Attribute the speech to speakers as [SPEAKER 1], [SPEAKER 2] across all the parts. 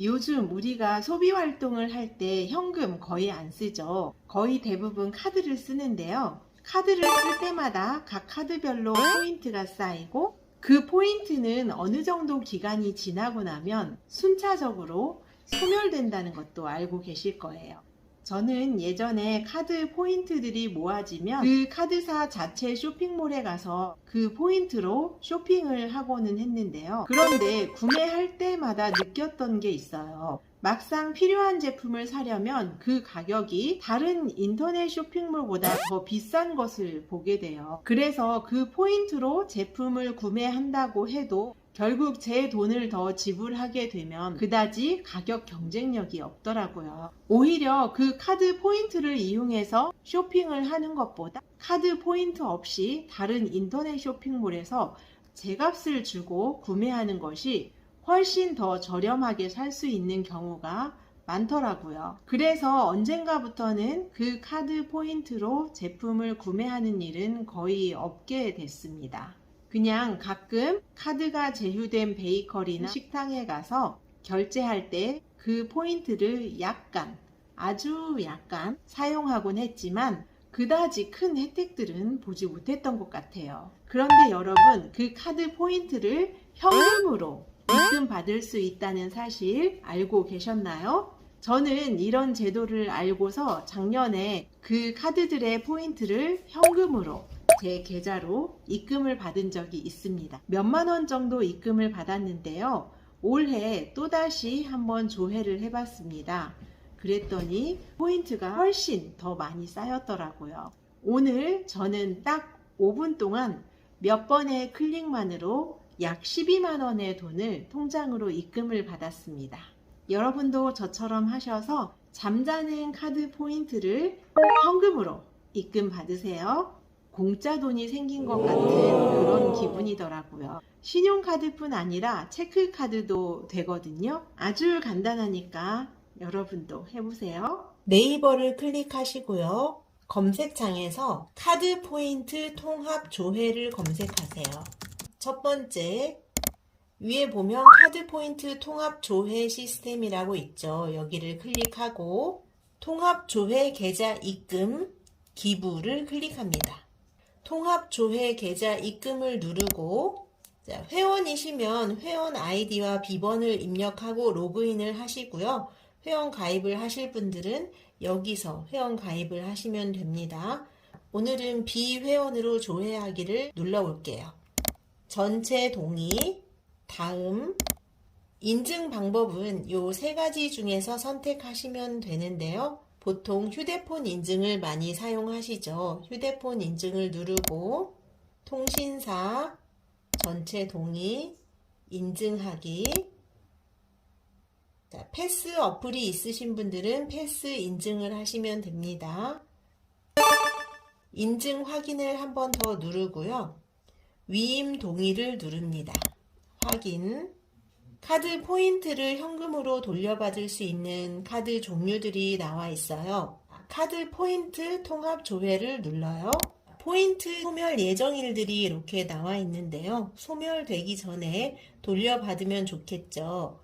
[SPEAKER 1] 요즘 우리가 소비 활동을 할 때 현금 거의 안 쓰죠. 거의 대부분 카드를 쓰는데요. 카드를 쓸 때마다 각 카드별로 포인트가 쌓이고 그 포인트는 어느 정도 기간이 지나고 나면 순차적으로 소멸된다는 것도 알고 계실 거예요. 저는 예전에 카드 포인트들이 모아지면 그 카드사 자체 쇼핑몰에 가서 그 포인트로 쇼핑을 하고는 했는데요. 그런데 구매할 때마다 느꼈던 게 있어요. 막상 필요한 제품을 사려면 그 가격이 다른 인터넷 쇼핑몰보다 더 비싼 것을 보게 돼요. 그래서 그 포인트로 제품을 구매한다고 해도 결국 제 돈을 더 지불하게 되면 그다지 가격 경쟁력이 없더라고요. 오히려 그 카드 포인트를 이용해서 쇼핑을 하는 것보다 카드 포인트 없이 다른 인터넷 쇼핑몰에서 제 값을 주고 구매하는 것이 훨씬 더 저렴하게 살 수 있는 경우가 많더라고요. 그래서 언젠가부터는 그 카드 포인트로 제품을 구매하는 일은 거의 없게 됐습니다. 그냥 가끔 카드가 제휴된 베이커리나 식당에 가서 결제할 때 그 포인트를 약간, 아주 약간 사용하곤 했지만 그다지 큰 혜택들은 보지 못했던 것 같아요. 그런데 여러분, 그 카드 포인트를 현금으로 입금 받을 수 있다는 사실 알고 계셨나요? 저는 이런 제도를 알고서 작년에 그 카드들의 포인트를 현금으로 제 계좌로 입금을 받은 적이 있습니다. 몇만 원 정도 입금을 받았는데요. 올해 또다시 한번 조회를 해봤습니다. 그랬더니 포인트가 훨씬 더 많이 쌓였더라고요. 오늘 저는 딱 5분 동안 몇 번의 클릭만으로 약 12만 원의 돈을 통장으로 입금을 받았습니다. 여러분도 저처럼 하셔서 잠자는 카드 포인트를 현금으로 입금 받으세요. 공짜 돈이 생긴 것 같은 그런 기분이더라고요. 신용카드뿐 아니라 체크카드도 되거든요. 아주 간단하니까 여러분도 해보세요. 네이버를 클릭하시고요. 검색창에서 카드 포인트 통합 조회를 검색하세요. 첫 번째, 위에 보면 카드 포인트 통합 조회 시스템이라고 있죠. 여기를 클릭하고 통합 조회 계좌 입금 기부를 클릭합니다. 통합 조회 계좌 입금을 누르고 자, 회원이시면 회원 아이디와 비번을 입력하고 로그인을 하시고요. 회원 가입을 하실 분들은 여기서 회원 가입을 하시면 됩니다. 오늘은 비회원으로 조회하기를 눌러볼게요. 전체 동의, 다음, 인증 방법은 요 세 가지 중에서 선택하시면 되는데요. 보통 휴대폰 인증을 많이 사용하시죠. 휴대폰 인증을 누르고 통신사 전체 동의 인증하기 자, 패스 어플이 있으신 분들은 패스 인증을 하시면 됩니다. 인증 확인을 한 번 더 누르고요. 위임 동의를 누릅니다. 확인 카드 포인트를 현금으로 돌려받을 수 있는 카드 종류들이 나와 있어요. 카드 포인트 통합 조회를 눌러요. 포인트 소멸 예정일들이 이렇게 나와 있는데요. 소멸되기 전에 돌려받으면 좋겠죠.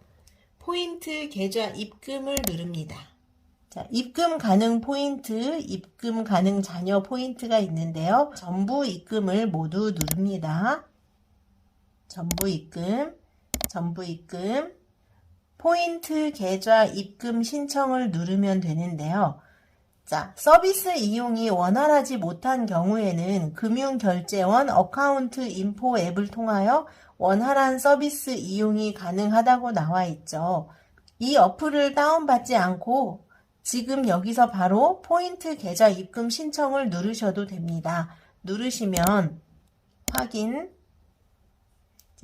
[SPEAKER 1] 포인트 계좌 입금을 누릅니다. 자, 입금 가능 포인트, 입금 가능 잔여 포인트가 있는데요. 전부 입금을 모두 누릅니다. 전부 입금. 전부 입금, 포인트 계좌 입금 신청을 누르면 되는데요. 자, 서비스 이용이 원활하지 못한 경우에는 금융결제원 어카운트 인포 앱을 통하여 원활한 서비스 이용이 가능하다고 나와 있죠. 이 어플을 다운받지 않고 지금 여기서 바로 포인트 계좌 입금 신청을 누르셔도 됩니다. 누르시면 확인,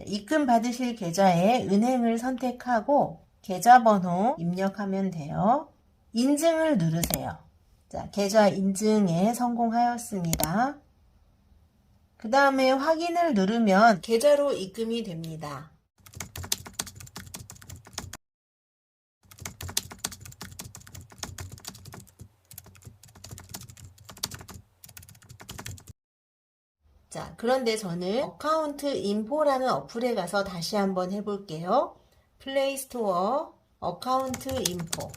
[SPEAKER 1] 입금 받으실 계좌에 은행을 선택하고 계좌번호 입력하면 돼요. 인증을 누르세요. 자, 계좌 인증에 성공하였습니다. 그 다음에 확인을 누르면 계좌로 입금이 됩니다. 자, 그런데 저는 어카운트 인포라는 어플에 가서 다시 한번 해볼게요. 플레이 스토어 어카운트 인포.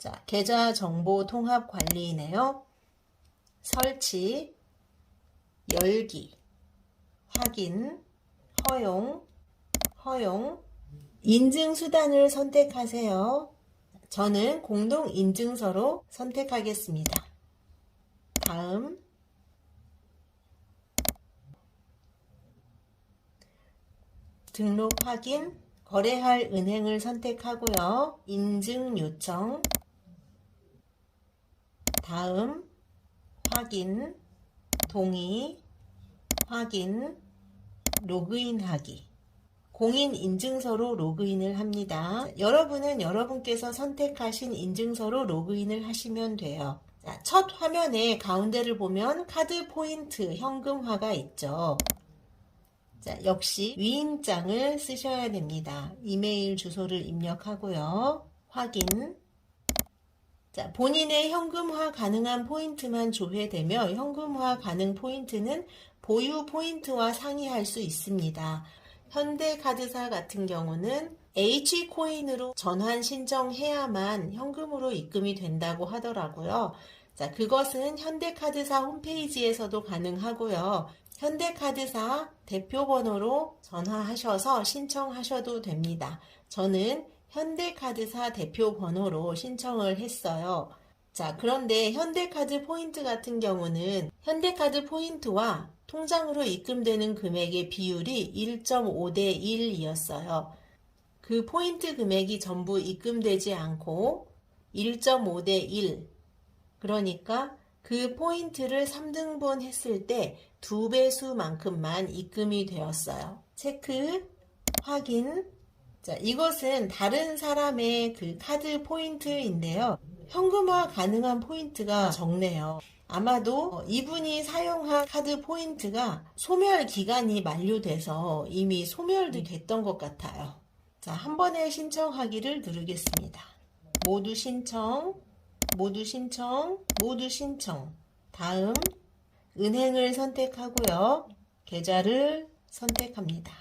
[SPEAKER 1] 자, 계좌 정보 통합 관리이네요. 설치, 열기, 확인, 허용, 허용, 인증 수단을 선택하세요. 저는 공동 인증서로 선택하겠습니다. 다음, 등록 확인, 거래할 은행을 선택하고요. 인증 요청, 다음, 확인, 동의, 확인, 로그인하기. 공인 인증서로 로그인을 합니다. 여러분은 여러분께서 선택하신 인증서로 로그인을 하시면 돼요. 자, 첫 화면에 가운데를 보면 카드 포인트 현금화가 있죠. 자, 역시 위임장을 쓰셔야 됩니다. 이메일 주소를 입력하고요. 확인. 자, 본인의 현금화 가능한 포인트만 조회되며 현금화 가능 포인트는 보유 포인트와 상이할 수 있습니다. 현대카드사 같은 경우는 H코인으로 전환 신청해야만 현금으로 입금이 된다고 하더라고요. 자, 그것은 현대카드사 홈페이지에서도 가능하고요. 현대카드사 대표번호로 전화하셔서 신청하셔도 됩니다. 저는 현대카드사 대표번호로 신청을 했어요. 자, 그런데 현대카드 포인트 같은 경우는 현대카드 포인트와 통장으로 입금되는 금액의 비율이 1.5대 1이었어요. 그 포인트 금액이 전부 입금되지 않고 1.5대 1. 그러니까 그 포인트를 3등분 했을 때 두 배수만큼만 입금이 되었어요. 체크, 확인. 자, 이것은 다른 사람의 그 카드 포인트인데요. 현금화 가능한 포인트가 적네요. 아마도 이분이 사용한 카드 포인트가 소멸 기간이 만료돼서 이미 소멸도 됐던 것 같아요. 자, 한 번에 신청하기를 누르겠습니다. 모두 신청, 모두 신청, 모두 신청. 다음, 은행을 선택하고요. 계좌를 선택합니다.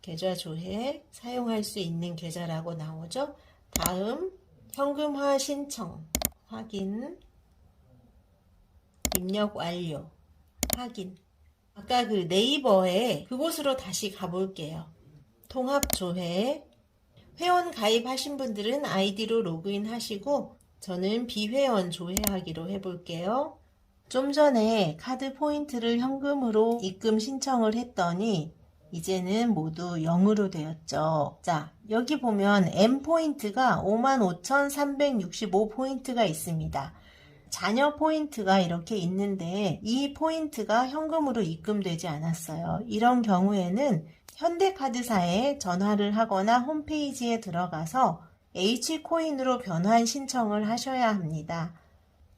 [SPEAKER 1] 계좌 조회, 사용할 수 있는 계좌라고 나오죠. 다음, 현금화 신청, 확인, 입력 완료, 확인. 아까 그 네이버에 그곳으로 다시 가볼게요. 통합 조회. 회원 가입하신 분들은 아이디로 로그인 하시고 저는 비회원 조회하기로 해볼게요. 좀 전에 카드 포인트를 현금으로 입금 신청을 했더니 이제는 모두 0으로 되었죠. 자, 여기 보면 M포인트가 55,365 포인트가 있습니다. 자녀 포인트가 이렇게 있는데 이 포인트가 현금으로 입금되지 않았어요. 이런 경우에는 현대카드사에 전화를 하거나 홈페이지에 들어가서 H코인으로 변환 신청을 하셔야 합니다.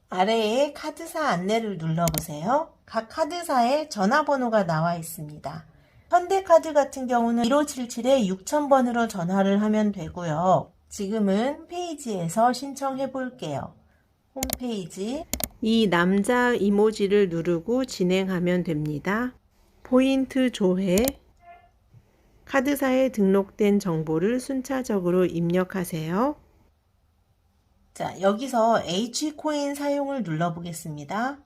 [SPEAKER 1] 아래에 카드사 안내를 눌러보세요. 각 카드사에 전화번호가 나와 있습니다. 현대카드 같은 경우는 1577에 6000번으로 전화를 하면 되고요. 지금은 페이지에서 신청해 볼게요. 홈페이지 이 남자 이모지를 누르고 진행하면 됩니다. 포인트 조회 카드사에 등록된 정보를 순차적으로 입력하세요. 자, 여기서 H코인 사용을 눌러보겠습니다.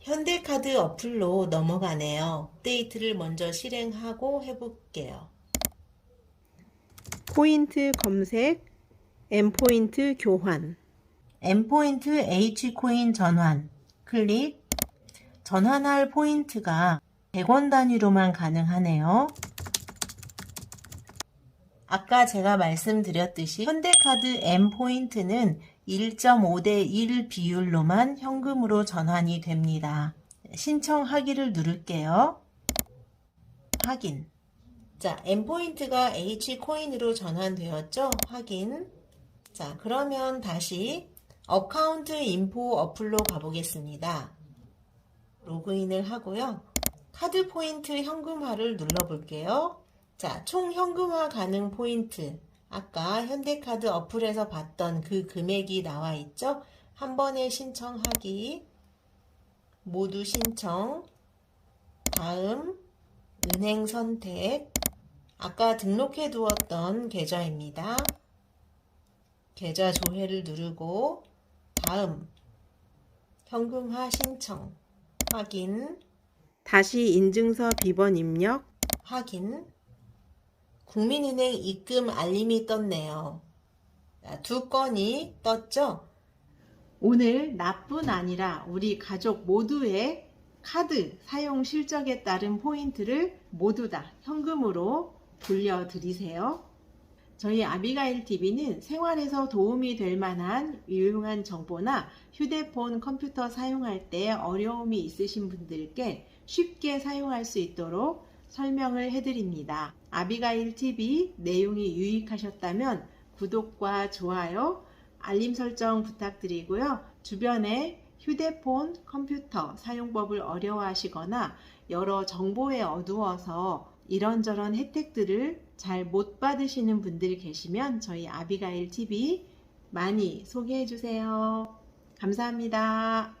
[SPEAKER 1] 현대카드 어플로 넘어가네요. 업데이트를 먼저 실행하고 해볼게요. 포인트 검색, M포인트 교환, M포인트 H코인 전환, 클릭, 전환할 포인트가 100원 단위로만 가능하네요. 아까 제가 말씀드렸듯이 현대카드 M포인트는 1.5대 1 비율로만 현금으로 전환이 됩니다. 신청하기를 누를게요. 확인. 자, M포인트가 H코인으로 전환되었죠? 확인. 자, 그러면 다시 어카운트 인포 어플로 가보겠습니다. 로그인을 하고요. 카드 포인트 현금화를 눌러볼게요. 자, 총 현금화 가능 포인트. 아까 현대카드 어플에서 봤던 그 금액이 나와 있죠? 한 번에 신청하기, 모두 신청, 다음, 은행 선택, 아까 등록해 두었던 계좌입니다. 계좌 조회를 누르고 다음 현금화 신청. 확인. 다시 인증서 비번 입력. 확인 국민은행 입금 알림이 떴네요. 자, 두 건이 떴죠? 오늘 나뿐 아니라 우리 가족 모두의 카드 사용 실적에 따른 포인트를 모두 다 현금으로 돌려드리세요. 저희 아비가일 TV는 생활에서 도움이 될 만한 유용한 정보나 휴대폰, 컴퓨터 사용할 때 어려움이 있으신 분들께 쉽게 사용할 수 있도록 설명을 해드립니다. 아비가일 TV 내용이 유익하셨다면 구독과 좋아요, 알림 설정 부탁드리고요. 주변에 휴대폰, 컴퓨터 사용법을 어려워하시거나 여러 정보에 어두워서 이런저런 혜택들을 잘 못 받으시는 분들이 계시면 저희 아비가일 TV 많이 소개해 주세요. 감사합니다.